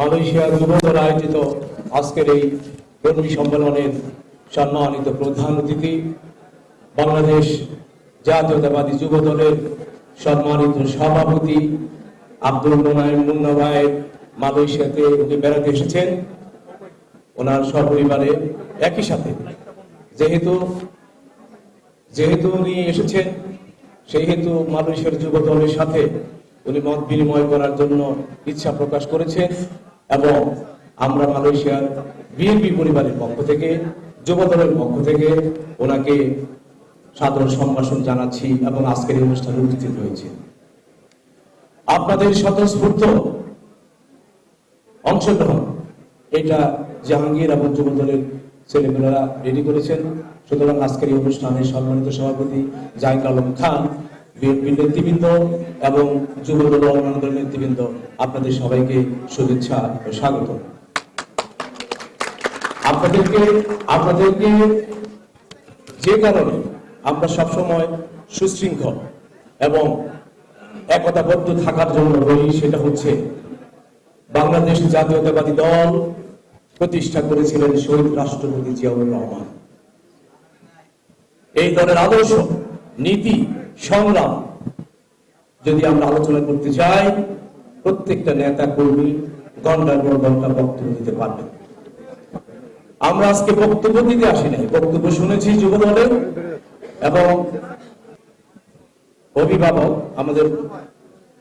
মালয়েশিয়ার যুবদল আয়োজিত আজকের এই কর্মী সম্মেলনের সম্মানিত প্রধান অতিথি, বাংলাদেশ জাতীয়তাবাদী যুব দলের সম্মানিত সভাপতি আব্দুল মোনায়েম মুন্না ভাই মালয়েশিয়াতে উনি বেড়াতে এসেছেন। ওনার সপরিবারে একই সাথে, যেহেতু যেহেতু উনি এসেছেন, সেহেতু মালয়েশিয়ার যুব দলের সাথে উনি মত বিনিময় করার জন্য ইচ্ছা প্রকাশ করেছেন। এবং আমরা মালয়েশিয়ার বিএনপি পরিবারের পক্ষ থেকে যুব দলের পক্ষ থেকে ওনাকে সাধারণ সম্ভাষণ জানাচ্ছি এবং আজকের এই অনুষ্ঠানে উপস্থিত রয়েছে আপনাদের স্বতঃস্ফূর্ত অংশগ্রহণ, এটা জাহাঙ্গীর এবং যুব দলের ছেলেমেয়েরা রেডি করেছেন। সুতরাং আজকের এই অনুষ্ঠানে সম্মানিত সভাপতি জাহিদ আলম খান বিএনপির নেতৃবৃন্দ এবং যুব দল অন্যান্য দলের নেতৃবৃন্দ, আপনাদের সবাইকে শুভেচ্ছা ও স্বাগত আপনাদেরকে আপনাদেরকে যে কারণে আমরা সবসময় সুশৃঙ্খল এবং একতাবদ্ধ থাকার জন্য বলি, সেটা হচ্ছে বাংলাদেশ জাতীয়তাবাদী দল প্রতিষ্ঠা করেছিলেন শহীদ রাষ্ট্রপতি জিয়াউর রহমান। এই দলের আদর্শ, নীতি সংগ্রাম। যদি আমরা আলোচনা করতে চাই প্রত্যেকটা নেতা কর্মী ঘণ্টার পর ঘণ্টা বক্তব্য দিতে পারবেন আমরা আজকে বক্তব্য দিতে আসি নাই। বক্তব্য শুনেছি যুব দলের এবং অভিভাবক আমাদের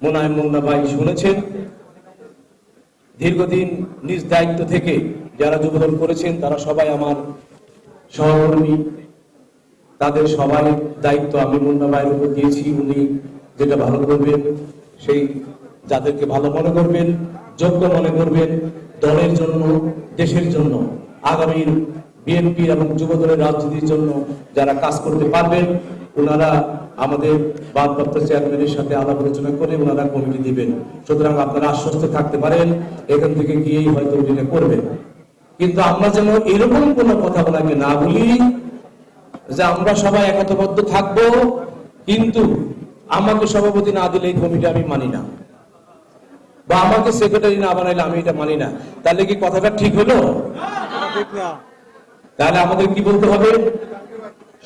মোনায় মুন্না ভাই শুনেছেন। দীর্ঘদিন নিজ দায়িত্ব থেকে যারা যুবদল করেছেন, তারা সবাই আমার সহকর্মী। তাদের সবাই দায়িত্ব আমি মুন্না ভাইয়ের উপর দিয়েছি, উনি যেটা ভালো করবেন, সেই যাদেরকে ভালো মনে করবেন, যোগ্য মনে করবেন, দলের জন্য, দেশের জন্য, আগামীর বিএনপি এবং যুব দলের রাজনীতির জন্য যারা কাজ করতে পারবেন ওনারা আমাদের ভারপ্রাপ্ত চেয়ারম্যানের সাথে আলাপ আলোচনা করে ওনারা কমিটি দিবেন। সুতরাং আপনারা আশ্বস্ত থাকতে পারেন, এখান থেকে গিয়েই হয়তো ওটা করবেন। কিন্তু আমরা যেন এরকম কোনো কথা ওনাকে না বলি যে আমরা সবাই একতাবদ্ধ থাকব, কিন্তু আমাকে সভাপতি না দিলে এই কমিটি আমি মানি না। বা আমাকে সেক্রেটারি না বানাইলে আমি এটা মানি না। তাহলে কি কথাটা ঠিক হলো? তাহলে আমাদের কি বলতে হবে?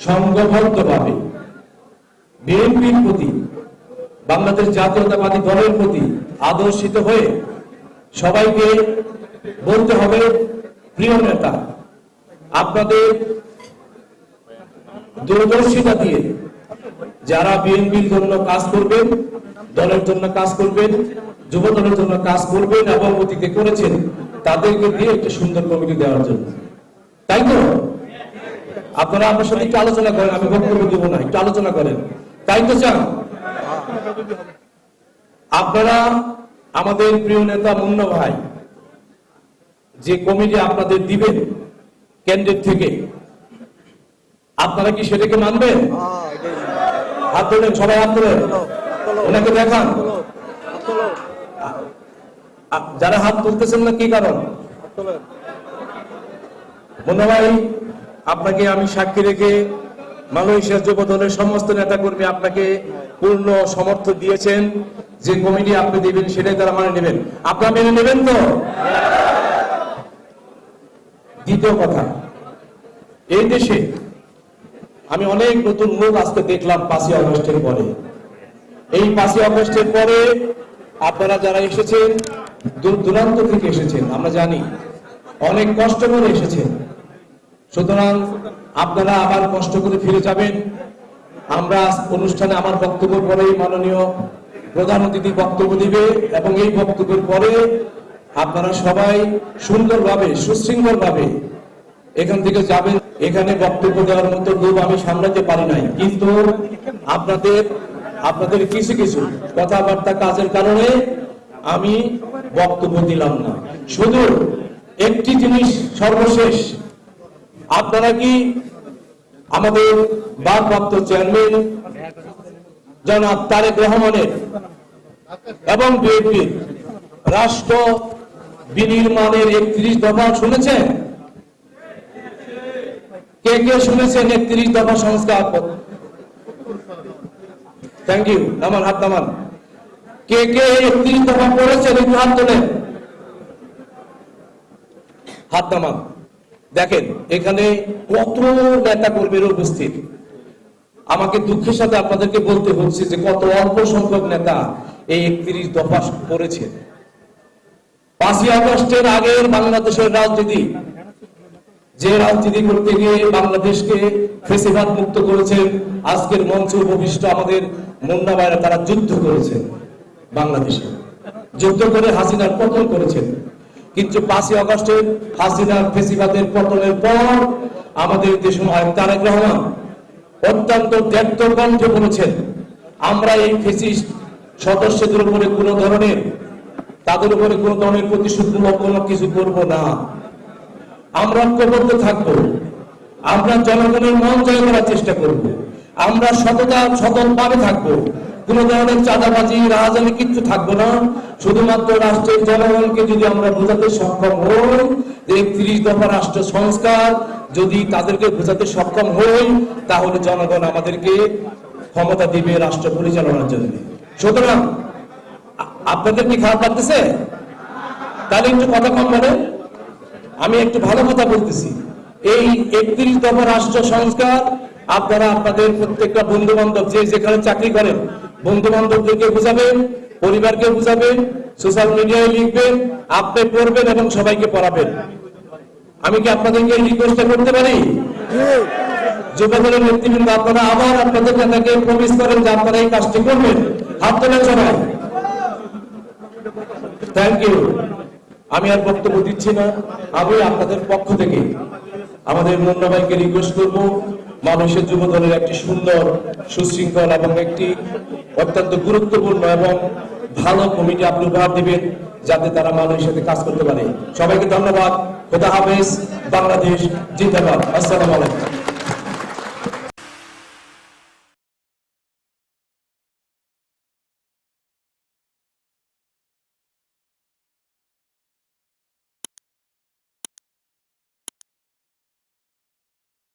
সংঘবদ্ধ ভাবে বিএনপির প্রতি, বাংলাদেশ জাতীয়তাবাদী দলের প্রতি আদর্শিত হয়ে সবাইকে বলতে হবে, প্রিয় নেতা, আপনাদের দূরদর্শিতা দিয়ে যারা বিএনপির জন্য কাজ করবেন, দলের জন্য কাজ করবেন, যুব দলের জন্য কাজ করবেন এবং অতীতে করেছেন, তাদেরকে দিয়ে একটা সুন্দর কমিটি দেওয়ার জন্য। তাই তো? আপনারা আমার সাথে একটু আলোচনা করেন, আমি বক্তব্য দেবো না, একটু আলোচনা করেন। তাই তো চান আপনারা আমাদের প্রিয় নেতা মুন্না ভাই, যে কমিটি আপনাদের দিবেন, কেন্দ্রের থেকে আপনারা কি সেটাকে মানবেন? হ্যাঁ হাত তোলেন সবাই হাত তোলেন ওনাকে দেখান। যারা হাত তুলতেছেন না, কি কারণ? মুন্না ভাই আপনাকে আমি সাক্ষী রেখে মালয়েশিয়া যুব দলের সমস্ত নেতাকর্মী আপনাকে পূর্ণ সমর্থ দিয়েছেন। যে কমিটি আপনি দেবেন, সেটাই তারা মানে নেবেন। আপনারা মেনে নেবেন তো? দ্বিতীয় কথা, এই দেশে আমি অনেক নতুন লোক আজকে দেখলাম পাঁচই অগস্টের পরে। এই পাঁচই অগস্টের পরে আপনারা যারা এসেছেন, দূর দূরান্ত থেকে এসেছেন, আমরা জানি অনেক কষ্ট করে এসেছেন। সুতরাং আপনারা আবার কষ্ট করে ফিরে যাবেন। আমরা অনুষ্ঠানে আমার বক্তব্য পরেই মাননীয় প্রধান অতিথি বক্তব্য দিবে এবং এই বক্তব্যের পরে আপনারা সবাই সুন্দরভাবে, সুশৃঙ্খলভাবে এখান থেকে যাবেন। এখানে বক্তব্য দেওয়ার মতো লোক আমি সামলাতে পারি নাই। কিন্তু আপনাদের আপনাদের কিছু কিছু কথাবার্তা কাজের কারণে আমি বক্তব্য দিলাম না। শুধু একটি জিনিস সর্বশেষ। আপনারা কি আমাদের ভারপ্রাপ্ত চেয়ারম্যান জনাব তারেক রহমানের এবং বিএনপির রাষ্ট্র বিনির্মাণের একত্রিশ দফা শুনেছেন? কে কে শুনেছেন একত্রিশ দফা সংস্কার থ্যাংক ইউ নামান হাত নামান কে কে একত্রিশ দফা পড়েছেন একটু হাত তোলেন হাত নামান দেখেন, এখানে কত নেতা কর্মীর উপস্থিত। আমাকে দুঃখের সাথে আপনাদেরকে বলতে হচ্ছে যে কত অল্প সংখ্যক নেতা এই একত্রিশ দফা করেছেন পাঁচই আগস্টের আগের বাংলাদেশের রাজনীতি যে রাজনীতি করতে গিয়ে বাংলাদেশকে ফেসিবাদ মুক্ত করেছেন, আজকের মঞ্চে উপবিষ্ট আমাদের মুন্না ভাইরা, তারা যুদ্ধ করেছেন বাংলাদেশে। যুদ্ধ করে হাসিনার পতন করেছেন। কিন্তু পাঁচই আগস্টের হাসিনার ফেসিবাদের পতনের পর আমাদের দেশ নায়ক তারেক রহমান অত্যন্ত ত্যাক্ত কণ্ঠে বলেছেন, আমরা এই ফেসিস্ট সদস্যদের উপরে কোনো ধরনের, তাদের উপরে কোন ধরনের প্রতিশোধমূলক কোনো কিছু করব না। আমরা ঐক্যবদ্ধ থাকব। আমরা জনগণের মন জয় করার চেষ্টা করব। আমরা সততা, সততভাবে থাকব। কোন ধরনের চাঁদাবাজি, রাহাজানি কিচ্ছু থাকব না। শুধুমাত্র রাষ্ট্রের জনগণকে যদি আমরা বোঝাতে সক্ষম হই একত্রিশ দফা রাষ্ট্র সংস্কার যদি তাদেরকে বোঝাতে সক্ষম হই, তাহলে জনগণ আমাদেরকে ক্ষমতা দিবে রাষ্ট্র পরিচালনার জন্য। সুতরাং আপনাদের কি খারাপ লাগতেছে? তাহলে একটু কথা কম বলেন। আমি একটু ভালো কথা বলতেছি। এই একত্রিশ দফা রাষ্ট্র সংস্কার, আপনারা আপনাদের প্রত্যেকটা বন্ধু বান্ধব যে যেখানে চাকরি করেন বন্ধু বান্ধবদেরকে বুঝাবেন, পরিবারকে বুঝাবেন সোশ্যাল মিডিয়ায় লিখবেন আপনি পড়বেন এবং সবাইকে পড়াবেন। আমি কি আপনাদেরকে রিকোয়েস্টটা করতে পারি? যুবদলের নেতৃবৃন্দ, আপনারা আবার আপনাদের নেতাকে প্রমিস করেন যে আপনারা এই কাজটি করবেন। হাত তোলেন সবাই। থ্যাংক ইউ আমি আর বক্তব্য দিচ্ছি না, আমি আপনাদের পক্ষ থেকে আমাদের মুন্না ভাইকে রিকোয়েস্ট করব, মানুষের যুব দলের একটি সুন্দর সুশৃঙ্খল এবং একটি অত্যন্ত গুরুত্বপূর্ণ এবং ভালো কমিটি আপনি উপহার দিবেন যাতে তারা মানুষের সাথে কাজ করতে পারে। সবাইকে ধন্যবাদ। খোদা হাফেজ। বাংলাদেশ জিন্দাবাদ। আসসালামু আলাইকুম।